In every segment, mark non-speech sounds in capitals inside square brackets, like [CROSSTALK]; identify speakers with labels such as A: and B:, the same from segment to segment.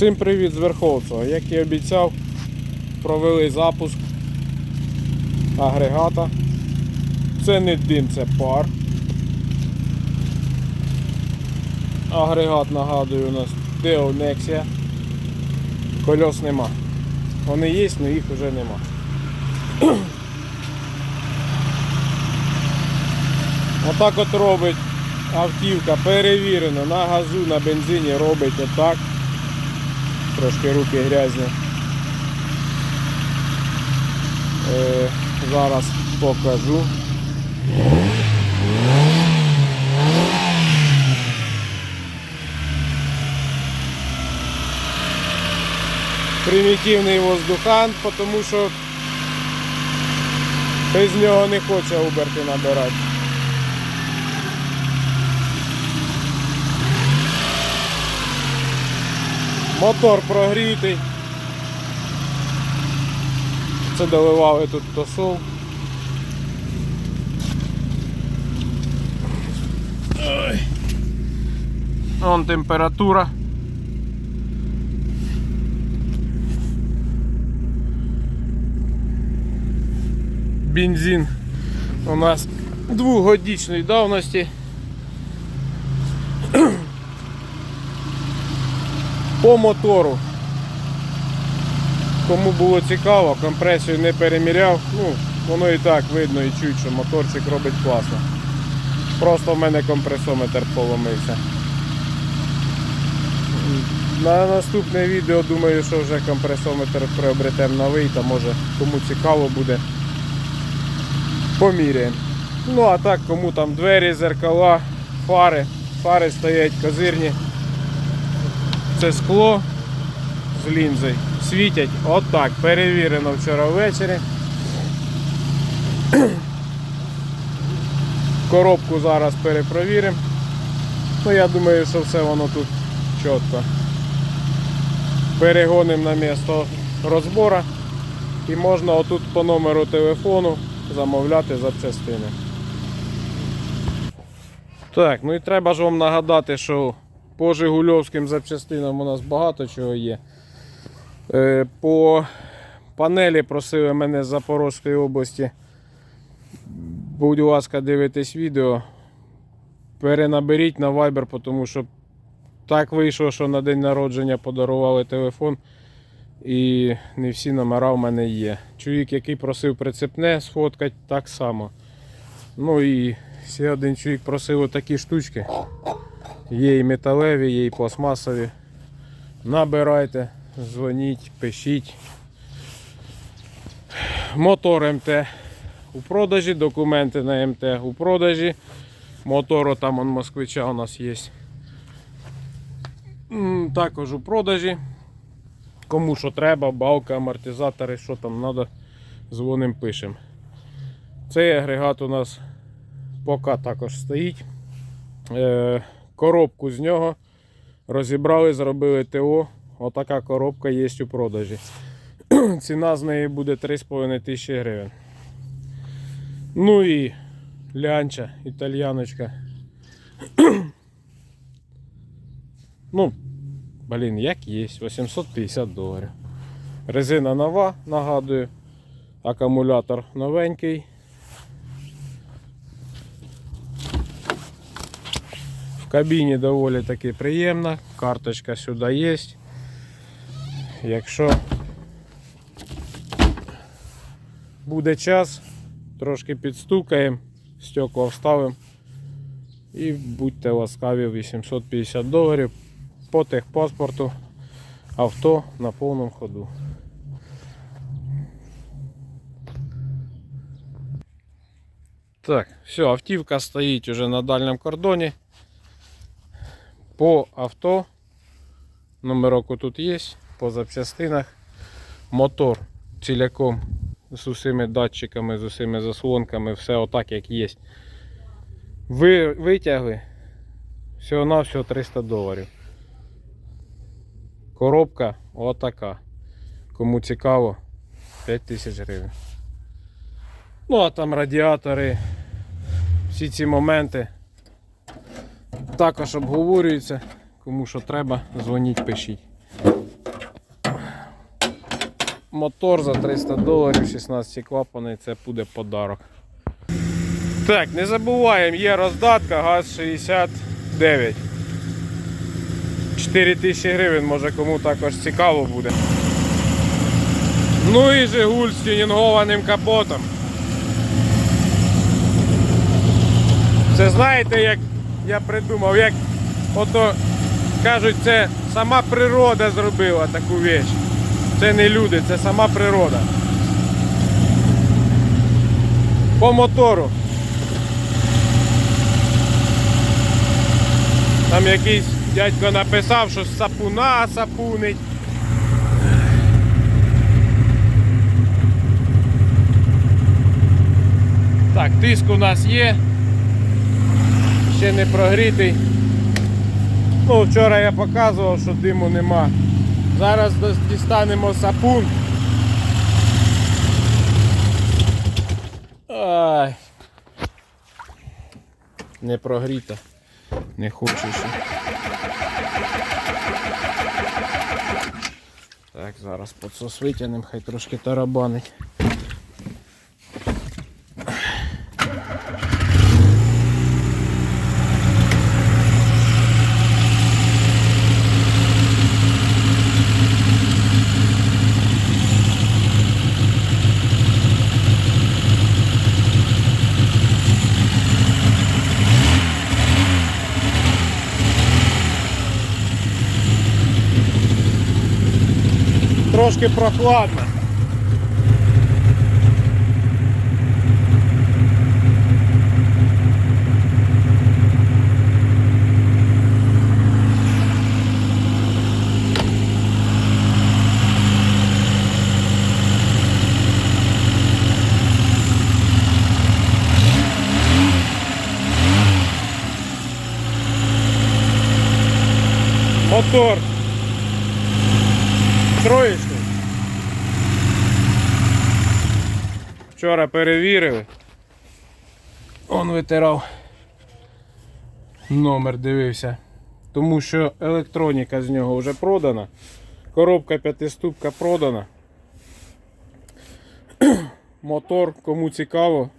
A: Всім привіт з Верховцева. Як і обіцяв, провели запуск агрегата. Це не дим, це пар. Агрегат нагадую у нас Nexia. Кольос нема. Вони є, але їх вже нема. [CLEARS THROAT] Отак от робить автівка, перевірено, на газу, на бензині робить отак. Трошки руки грязні. Е, зараз покажу. Примітивний воздухан, тому що без нього не хоче оберти набирати. Мотор прогрітий. Це доливали тут тосол. Ой. Вон температура. Бензин у нас двохгодічної давності. По мотору. Кому було цікаво, компресію не переміряв. Ну, воно і так видно і чуть, що моторчик робить класно. Просто в мене компресометр поломився. На наступне відео думаю, що вже компресометр приобретемо новий, та може кому цікаво буде. Поміряємо. Ну а так, кому там двері, зеркала, фари. Фари стоять козирні. Це скло з лінзою. Світять отак. Перевірено вчора ввечері. [CLEARS THROAT] Коробку зараз перепровіримо. Ну я думаю, що все воно тут чітко. Перегонимо на місто розбору і можна отут по номеру телефону замовляти запчастини. Так, ну і треба ж вам нагадати, що по Жигульовським запчастинам у нас багато чого є. Е, По панелі просили мене з Запорозької області. Будь ласка, дивитесь відео. Перенаберіть на Viber, тому що так вийшло, що на день народження подарували телефон. І не всі номера в мене є. Чоловік, який просив прицепне сфоткати, так само. Ну і ще один чоловік просив такі штучки. Є і металеві, є і пластмасові. Набирайте, дзвоніть, пишіть. Мотор МТ у продажі, документи на МТ у продажі. Мотору там он москвича у нас є. Також у продажі. Кому що треба, балка, амортизатори, що там треба, дзвоним пишемо. Цей агрегат у нас поки також стоїть. Коробку з нього розібрали, зробили ТО. Отака коробка є у продажі. [CLEARS THROAT] Ціна з неї буде 3,5 тисячі гривень. Ну і лянча, італьяночка. [CLEARS THROAT] ну, блін, як є, 850 доларів. Резина нова, нагадую. Акумулятор новенький. Кабіні доволі таки приємно. Карточка сюди є. Якщо буде час, трошки підстукаємо, стекла вставимо і будьте ласкаві 850 доларів по техпаспорту авто на повному ходу. Так, все, автівка стоїть уже на дальньому кордоні. По авто, номерок тут є, по запчастинах. Мотор ціляком з усіми датчиками, з усіми заслонками, все отак як є. Ви витягли всього на всього 300 доларів. Коробка отака. Кому цікаво, 5000 гривень. Ну а там радіатори, всі ці моменти також обговорюються. Кому що треба, дзвоніть, пишіть. мотор за 300 доларів, 16 клапани, це буде подарок. Так, не забуваємо, є роздатка ГАЗ 69. 4 тисячі гривень, може кому також цікаво буде. Ну і Жигуль з тюнінгованим капотом. Це знаєте, як я придумав, як ото кажуть, це сама природа зробила таку віч. Це не люди, це сама природа. По мотору. Там якийсь дядько написав, що сапуна сапунить. Так, тиск у нас є. Ще не прогрітий. Ну, вчора я показував, що диму нема. Зараз дістанемо сапун. Ай. Не прогріта. Не хочу ще. Так, зараз подсос витягнемо, хай трошки тарабанить. Трошки прохладно. Мотор Вчора перевірили. Он витирав. Номер дивився. Тому що електроніка з нього вже продана. Коробка п'ятиступка продана. [CLEARS THROAT] Мотор, кому цікаво.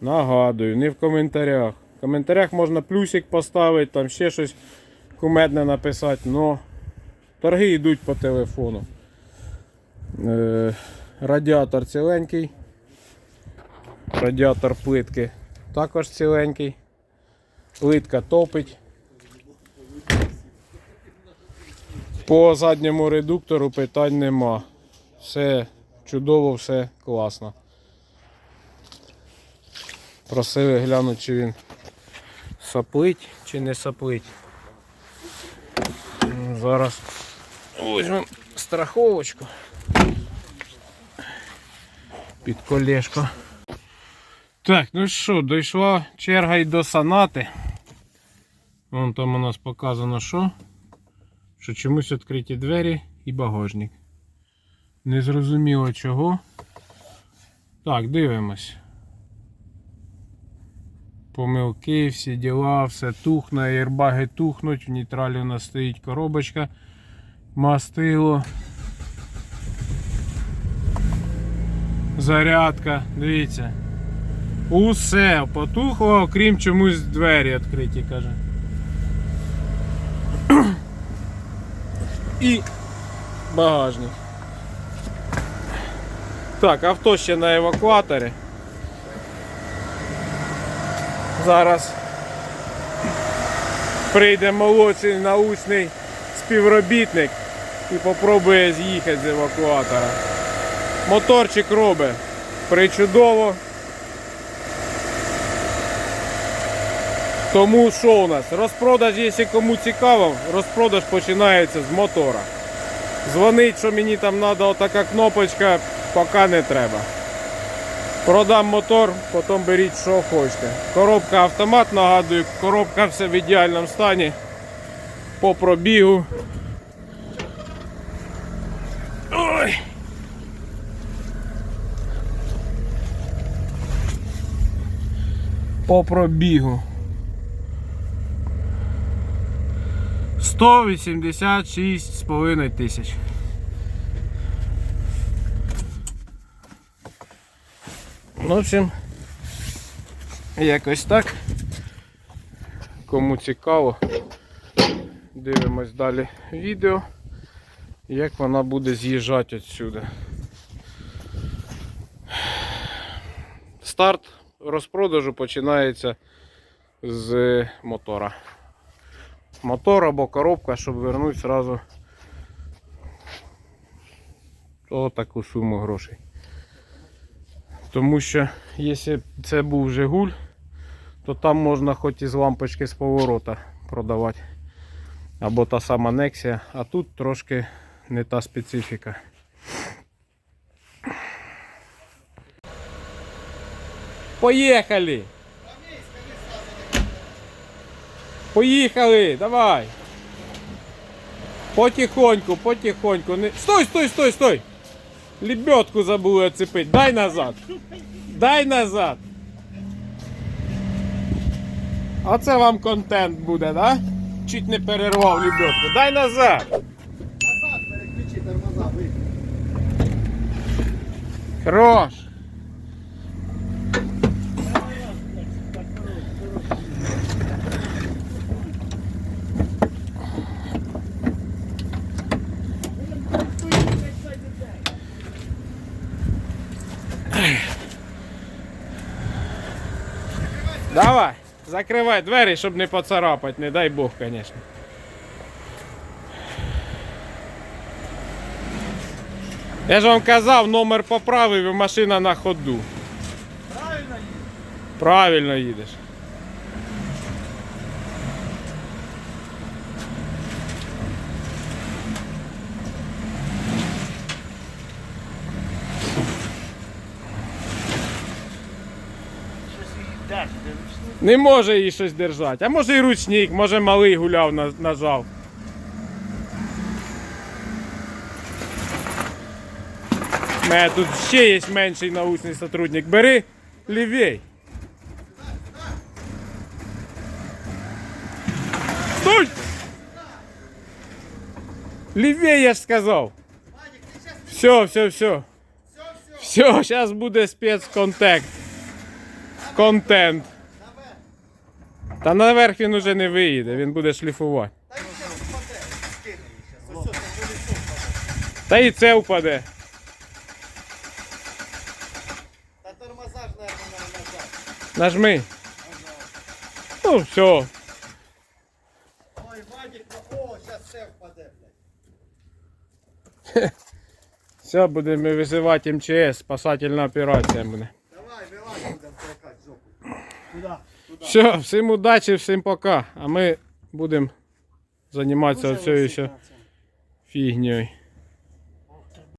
A: Нагадую, не в коментарях. В коментарях можна плюсик поставити, там ще щось кумедне написати, но торги йдуть по телефону. Е, радіатор ціленький. Радіатор плитки також ціленький. Плитка топить. По задньому редуктору питань нема. Все чудово, все класно. Просили глянути, чи він саплить, чи не саплить. Зараз візьмемо страховочку під колешко. Так, ну що, дійшла черга й до санати. Вон там у нас показано що? Що чомусь відкриті двері і багажник. Незрозуміло чого. Так, дивимось. Помилки, всі діла, все тухне, аєрбаги тухнуть, в нейтралі у нас стоїть коробочка, мастило. Зарядка, дивіться. Усе потухло, окрім чомусь двері відкриті, каже. І багажник. Так, авто ще на евакуаторі. Зараз прийде молодший научний співробітник і попробує з'їхати з евакуатора. Моторчик робить причудово. Тому що у нас? Розпродаж, якщо кому цікаво, розпродаж починається з мотора. Дзвонить, що мені там треба отака кнопочка, поки не треба. Продам мотор, потім беріть, що хочете. Коробка автомат, нагадую, коробка все в ідеальному стані. По пробігу. Ой. По пробігу. 186,5 тисяч. Ну, в общем, якось так. Кому цікаво, дивимось далі відео, як вона буде з'їжджати відсюди. Старт розпродажу починається з мотора. Мотор або коробка, щоб вернути зразу о таку суму грошей. Тому що якщо це був Жигуль, то там можна хоч із лампочки з поворота продавати. Або та сама Nexia, а тут трошки не та специфіка. Поїхали! Поїхали, давай! Потихоньку, потихоньку. Не... Стой, стой, стой, стой! Лебедку забули оцепить. Дай назад. Дай назад. Оце вам контент буде, да? Чуть не перервав лебедку. Дай назад.
B: Назад переключи тормоза, вийди.
A: Хорош. Давай, закривай двері, щоб не поцарапати, не дай Бог, звісно. Я ж вам казав, номер поправив і машина на ходу.
B: Правильно їдеш?
A: Правильно їдеш.
B: Щось її даш, де ручник.
A: Не може її щось держати. А може і ручник, може малий гуляв, нажав. Мене тут ще є менший научний сотрудник. Бери лівей. Стой! Лівей, я ж сказав. Все. все, все,
B: Все,
A: зараз буде спецконтент. Контент. Та наверх він уже не виїде, він буде шліфувати.
B: Та він зараз впаде. Скине зараз. Ось, колесо впаде.
A: Та і це впаде.
B: Та тормоза ж, наверное, назад.
A: Нажми. Ну, все.
B: Ой, Вадик, ну, о, зараз все впаде, блядь. [LAUGHS]
A: Все, будемо визивати МЧС, спасательна операція буде.
B: Давай, вилазь, будемо толкати жопу. Куда?
A: Все, всім удачі, всім пока. А ми будемо займатися цією ще фігньою.